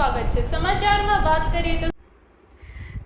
સ્વાગત છે. સમાચારમાં વાત કરીએ તો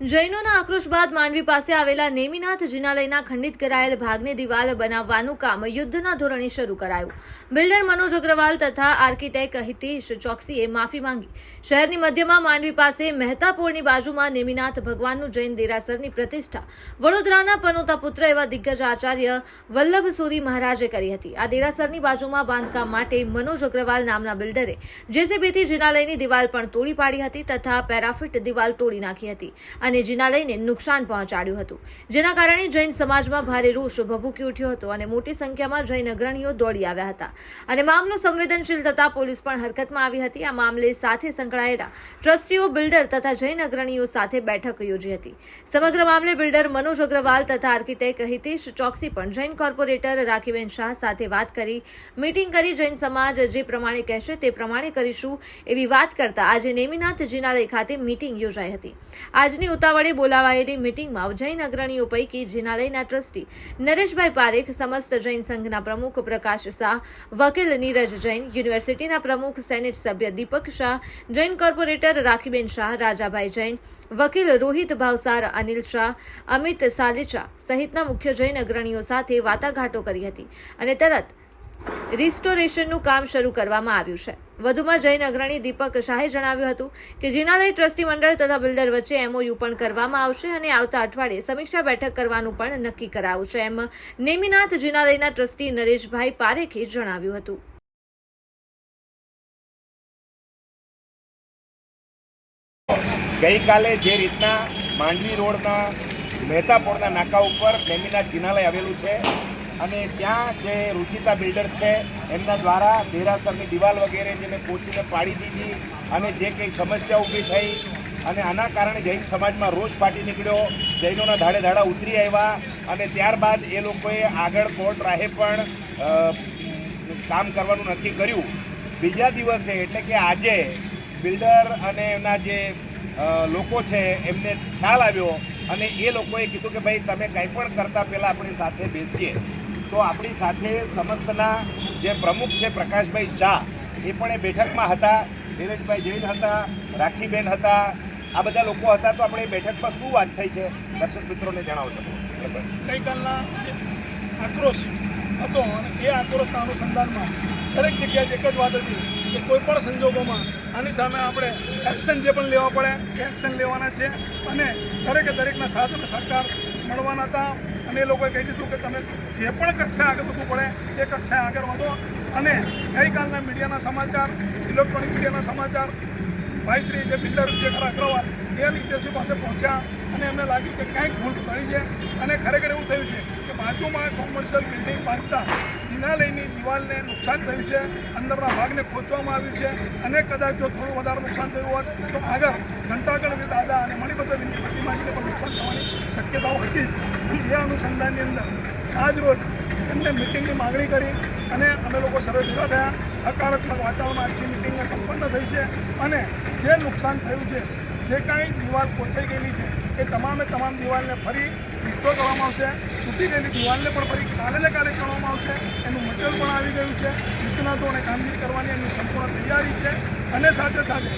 જૈનોના આક્રોશ બાદ માંડવી પાસે આવેલા નેમિનાથ જિનાલયના ખંડિત કરાયેલ ભાગને દિવાલ બનાવવાનું કામ યુદ્ધના ધોરણે શરૂ કરાયું. બિલ્ડર મનોજ અગ્રવાલ તથા આર્કિટેક્ટ હિતેશ ચોકસીએ માફી માંગી. શહેરની મધ્યમાં માંડવી પાસે મહેતાપુરની બાજુમાં નેમિનાથ ભગવાનનું જૈન દેરાસરની પ્રતિષ્ઠા. વડોદરાના પનોતા પુત્ર એવા દિગ્ગજ આચાર્ય વલ્લભસુરી મહારાજે કરી હતી. આ દેરાસરની બાજુમાં બાંધકામ માટે મનોજ અગ્રવાલ નામના બિલ્ડરે જેસીબીથી જિનાલયની દિવાલ પણ તોડી પાડી હતી તથા પેરાફિટ દિવાલ તોડી નાખી હતી. અને જિનાલયને નુકસાન પહોંચાડ્યું હતું. જેના કારણે જૈન સમાજમાં ભારે રોષ ભભૂકી ઉઠ્યો હતો અને મોટી સંખ્યામાં જૈન અગ્રણીઓ દોડી આવ્યા હતા. અને મામલો સંવેદનશીલ થતા પોલીસ પણ હરકતમાં આવી હતી. આ મામલે સાથે સંકળાયેલા ટ્રસ્ટીઓ, બિલ્ડર તથા જૈન અગ્રણીઓ સાથે બેઠક યોજી હતી. સમગ્ર મામલે બિલ્ડર મનોજ અગ્રવાલ તથા આર્કિટેક્ટ હિતેશ ચોકસી પણ જૈન કોર્પોરેટર રાખીબેન શાહ સાથે વાત કરી, મીટિંગ કરી જૈન સમાજ જે પ્રમાણે કહેશે તે પ્રમાણે કરીશું એવી વાત કરતા આજે નેમિનાથ જિનાલય ખાતે મીટિંગ યોજાઈ હતી. આજની ઉતાવળે બોલાવાયેલી મીટિંગમાં જૈન અગ્રણીઓ પૈકી જિનાલયના ટ્રસ્ટી નરેશભાઈ પારેખ, સમસ્ત જૈન સંઘના પ્રમુખ પ્રકાશ શાહ, વકીલ નીરજ જૈન, યુનિવર્સિટીના પ્રમુખ સેનેટ સભ્ય દીપક શાહ, જૈન કોર્પોરેટર રાખીબેન શાહ, રાજાભાઈ જૈન, વકીલ રોહિત ભાવસાર, અનિલ શાહ, અમિત સાલિચા સહિતના મુખ્ય જૈન અગ્રણીઓ સાથે વાટાઘાટો કરી હતી અને તરત રિસ્ટોરેશનનું કામ શરૂ કરવામાં આવ્યું છે. વધુમાં જૈન અગ્રણી દીપક શાહે જણાવ્યું હતું કે જિનાલય ટ્રસ્ટી મંડળ તથા બિલ્ડર વચ્ચે એમઓયુ પણ કરવામાં આવશે અને આવતા અઠવાડિયે સમીક્ષા બેઠક કરવાનું પણ નક્કી કરાયું છે એમ નેમિનાથ જિનાલયના ટ્રસ્ટી નરેશભાઈ પારેખે જણાવ્યું હતું. ગઈકાલે જે રીતના માંડવી રોડના મહેતાપોળના નાકા ઉપર નેમિનાથ જિનાલય આવેલું છે અને ત્યાં જે રુચિતા બિલ્ડર્સ છે, એમના દ્વારા દેરાસરની દિવાલ વગેરે જેને કોચીને પાડી દીધી અને જે કંઈ સમસ્યા ઊભી થઈ અને આના કારણે જૈન સમાજમાં રોષ ફાટી નીકળ્યો. જૈનોના ધાડે ધાડા ઉતરી આવ્યા અને ત્યારબાદ એ લોકોએ આગળ કોર્ટ રાહે પણ કામ કરવાનું નક્કી કર્યું. બીજા દિવસે એટલે કે આજે બિલ્ડર અને એમના જે લોકો છે, એમને ખ્યાલ આવ્યો અને એ લોકોએ કીધું કે ભાઈ તમે કંઈ પણ કરતાં પહેલાં આપણી સાથે બેસીએ. તો આપણી સાથે સમસ્તના જે પ્રમુખ છે પ્રકાશભાઈ શાહ, એ પણ એ બેઠકમાં હતા. ધીરજભાઈ જૈન હતા, રાખીબેન હતા. આ બધા લોકો હતા. તો આપણે એ બેઠકમાં શું વાત થઈ છે? દર્શક મિત્રોને જણાવો તમે. ગઈકાલના આક્રોશ હતો અને એ આક્રોશના અનુસંધાનમાં દરેક જગ્યાએ એક જ વાત હતી કે કોઈ પણ સંજોગોમાં આની સામે આપણે એક્શન જે પણ લેવા પડે, એ એક્શન લેવાના છે. અને દરેકે દરેકના સાથ અને સહકાર મળવાના હતા. અને એ લોકોએ કહી દીધું કે તમે જે પણ કક્ષા આગળ વધવું પડે, એ કક્ષાએ આગળ વધો. અને ગઈકાલના મીડિયાના સમાચાર, ઇલેક્ટ્રોનિક મીડિયાના સમાચાર, ભાઈશ્રી જે બિલ્ડર જે ખરા અગ્રવાલ, એ નીચેશ્રી પાસે પહોંચ્યા અને એમને લાગ્યું કે કંઈક ભૂલ થઈ છે. અને ખરેખર એવું થયું છે કે બાજુમાં કોમર્શિયલ બિલ્ડિંગ બાંધતા જિનાલયની દિવાલને નુકસાન થયું છે, અંદરના ભાગને ખોચવામાં આવ્યું છે અને કદાચ જો થોડું વધારે નુકસાન થયું હોત, તો આગળ ઘંટાગઢ દાદા અને વિંધી પ્રતિમાજીને પણ નુકસાન થવાની શક્યતાઓ હતી. એ અનુસંધાનની અંદર આજ રોજ એમને મિટિંગની માગણી કરી અને અમે લોકો સર્વે ભેગા થયા હકારાત્મક વાતાવરણમાં આજની મિટિંગ સંપન્ન થઈ છે અને જે નુકસાન થયું છે, જે કાંઈ દિવાલ પહોંચાઈ ગયેલી છે એ તમામે તમામ દિવાલને ફરી રિસ્ટોર કરવામાં આવશે. તૂટી ગયેલી દિવાલને પણ ફરી કાલે ને કાલે કરવામાં આવશે. એનું મટીરિયલ પણ આવી ગયું છે. નિષ્ણાતો અને કામગીરી કરવાની એની સંપૂર્ણ તૈયારી છે. અને સાથે સાથે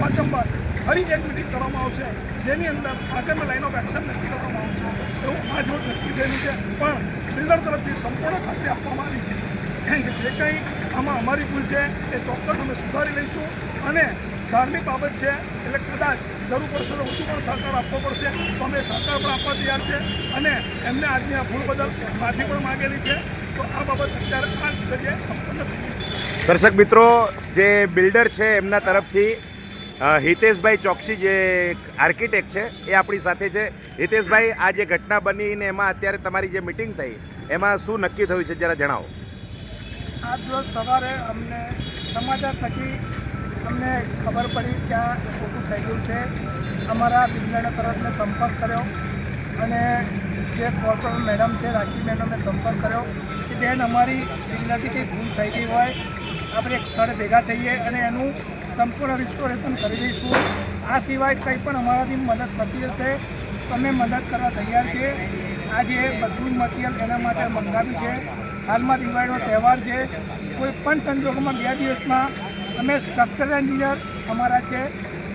પાંચમ બાદ ફરી એક મિટિંગ કરવામાં આવશે. જેની અંદર આગળના લાઈન ઓફ એક્શન નક્કી કરવામાં આવશે. એવું આજ રોજ નક્કી થયેલું છે. પણ બિલ્ડર તરફથી સંપૂર્ણ ખાતરી આપવામાં આવી છે. કે જે કંઈ આમાં અમારી ભૂલ છે, એ ચોક્કસ અમે સુધારી લઈશું. અને ધાર્મિક બાબત છે એટલે કદાચ જરૂર પડશે તો વધુ પણ સહકાર આપવો પડશે. તો અમે સહકાર પણ આપવા તૈયાર છે અને એમને આજની આ ભૂલ બદલ માફી પણ માગેલી છે. તો આ બાબત અત્યારે આ જગ્યાએ સંપન્ન થઈ દર્શક મિત્રો જે બિલ્ડર છે એમના તરફથી હિતેશભાઈ ચોકસી જે આર્કિટેક્ટ છે એ આપણી સાથે છે. હિતેશભાઈ આ જે ઘટના બની ને એમાં અત્યારે તમારી જે મિટિંગ થઈ એમાં શું નક્કી થયું છે જરા જણાવો. આજ રોજ સવારે અમને સમાચાર થકી અમને ખબર પડી કે આ ખોટું થઈ ગયું છે. અમારા બિલ્ડર તરફને સંપર્ક કર્યો અને જે કોર્પોરેટ મેડમ છે રાખી મેડમને સંપર્ક કર્યો કે બેન, અમારી બિલ્ડરથી કંઈ ભૂલ થઈ ગઈ હોય, આપણે એક સ્થળે ભેગા થઈએ અને એનું સંપૂર્ણ રિસ્ટોરેશન કરી દઈશું. આ સિવાય કંઈ પણ અમારાથી મદદ થતી હશે. તમે મદદ કરવા તૈયાર છીએ. આજે બધું જ મટીરિયલ એના માટે મંગાવ્યું છે. હાલમાં દિવાળીનો તહેવાર છે. કોઈ પણ સંજોગોમાં બે દિવસમાં અમે સ્ટ્રક્ચર એન્જિનિયર અમારા છે.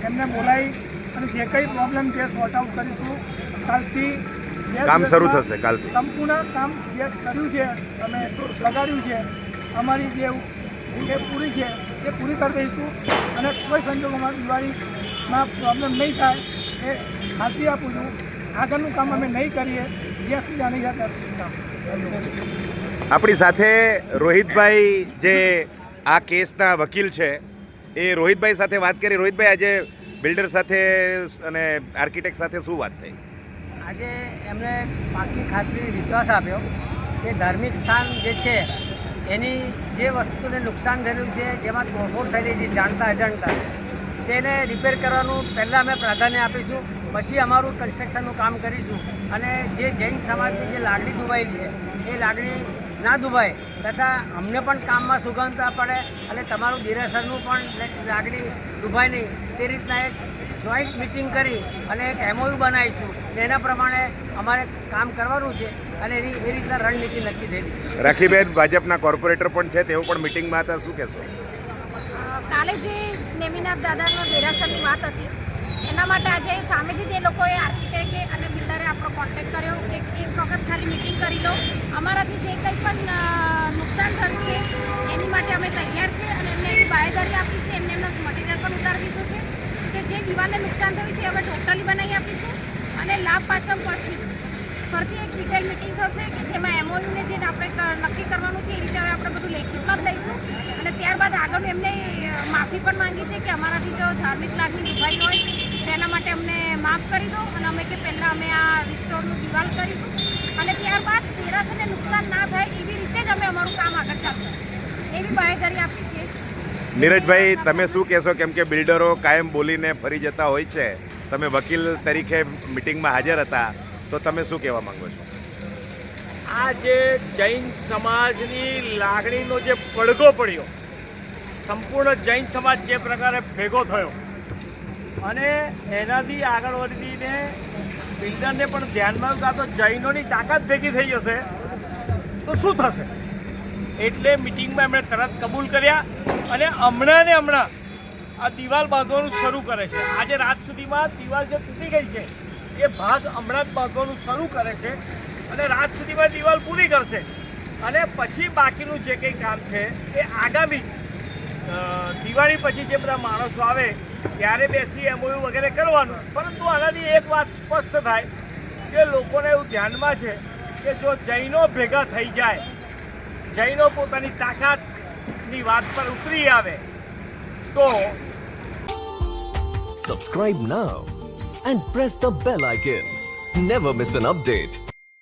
એમને બોલાવી અને જે કંઈ પ્રોબ્લેમ છે સોર્ટ આઉટ કરીશું. કાલથી કામ શરૂ થશે કાલ સંપૂર્ણ કામ જે કર્યું છે અમે લગાડ્યું છે અમારી જે એ પૂરી છે એ પૂરી કરી દઈશું. અને કોઈ સંજોગોમાં દિવાળીમાં પ્રોબ્લેમ નહીં થાય એ ખાતરી આપું છું. આગળનું કામ અમે નહીં કરીએ. જ્યાં સુધી આની કામ આપણી સાથે રોહિતભાઈ જે આ કેસના વકીલ છે. એ રોહિતભાઈ સાથે વાત કરી. રોહિતભાઈ, આજે બિલ્ડર સાથે અને આર્કિટેક્ટ સાથે શું વાત થઈ? આજે એમણે પાકી ખાતરી વિશ્વાસ આપ્યો કે ધાર્મિક સ્થાન જે છે, એની જે વસ્તુને નુકસાન થયેલું છે, જેમાં તોડફોડ થયેલી છે, જાણતા અજાણતા, તેને રિપેર કરવાનું પહેલાં અમે પ્રાધાન્ય આપીશું. પછી અમારું કન્સ્ટ્રક્શનનું કામ કરીશું. અને જે જૈન સમાજની જે લાગણી દુભાયેલી છે, એ લાગણી ના દુભાઈ તથા અમને પણ કામમાં સુગમતા પડે અને તમારું દેરાસરનું પણ લાગણી દુભાઈ નહીં. તે રીતના એક જોઈન્ટ મિટિંગ કરી અને એક એમઓયુ બનાવીશું. ને એના પ્રમાણે અમારે કામ કરવાનું છે અને એની એ રીતના રણનીતિ નક્કી થયેલી છે. રાખીબેન ભાજપના કોર્પોરેટર પણ છે તેઓ પણ મિટિંગમાં હતા. શું કહેશો? કાલે જે નેમિનાથ દાદાનો દેરાસરની વાત હતી એના માટે આજે સામેથી જે લોકોએ આર્કિટેક્ટે અને બિલ્ડરે આપણો કોન્ટેક્ટ કર્યો કે એક વખત ખાલી મિટિંગ કરી લો અમારાથી જે કંઈ પણ અ, નુકસાન થયું છે એની માટે અમે તૈયાર છે અને એમને એવી બાહેદારી આપી છે એમને એમનું મટીરિયલ પણ ઉતારી દીધું છે કે જે થયું છે અમે ટોટલી બનાવી આપીશું. અને લાભ પાચમ પછી ફરતી એક ડિટેલ મિટિંગ થશે કે જેમાં એમઓયુને જે આપણે નક્કી કરવાનું છે, એ રીતે હવે આપણે બધું લેખિતમાં જ લઈશું અને ત્યારબાદ આગળનું એમને માફી પણ માંગી છે કે અમારાથી જો ધાર્મિક લાગણી દુભાઈ હોય તેના માટે અમને માફ કરી દો. અને અમે કે પહેલાં અમે આ રિસ્ટોરનું દિવાલ કરીશું. અને ત્યારબાદ તેરાસને નુકસાન ના થાય એવી રીતે જ અમે અમારું કામ આગળ ચાલશે એવી બાહેધરી આપી છે. નીરજભાઈ, તમે શું કહેશો? કેમ કે બિલ્ડરો કાયમ બોલીને ફરી જતા હોય છે. તમે વકીલ તરીકે મિટિંગમાં હાજર હતા. તો તમે શું કહેવા માંગો છો? આ જે જૈન સમાજની લાગણીનો જે પડઘો પડ્યો, સંપૂર્ણ જૈન સમાજ જે પ્રકારે ભેગો થયો અને એનાથી આગળ વધીને બિલ્ડરને પણ ધ્યાનમાં આવ્યું તો જૈનોની તાકાત ભેગી થઈ જશે, તો શું થશે? એટલે મિટિંગમાં એમણે તરત કબૂલ કર્યા. અને હમણાં ને હમણાં આ દિવાલ બાંધવાનું શરૂ કરે છે. આજે રાત સુધીમાં દિવાલ જે તૂટી ગઈ છે, એ ભાગ હમણાં જ બાંધવાનું શરૂ કરે છે અને રાત સુધીમાં દિવાલ પૂરી કરશે. અને પછી બાકીનું જે કંઈ કામ છે, એ આગામી દિવાળી પછી જે બધા માણસો આવે, ત્યારે બેસી એમઓયુ વગેરે કરવાનું. પરંતુ આનાથી એક વાત સ્પષ્ટ થાય કે લોકોને એવું ધ્યાનમાં છે કે જો જૈનો ભેગા થઈ જાય, જૈનો પોતાની તાકાતની વાત પર ઉતરી આવે તો Subscribe now and press the bell icon. Never miss an update.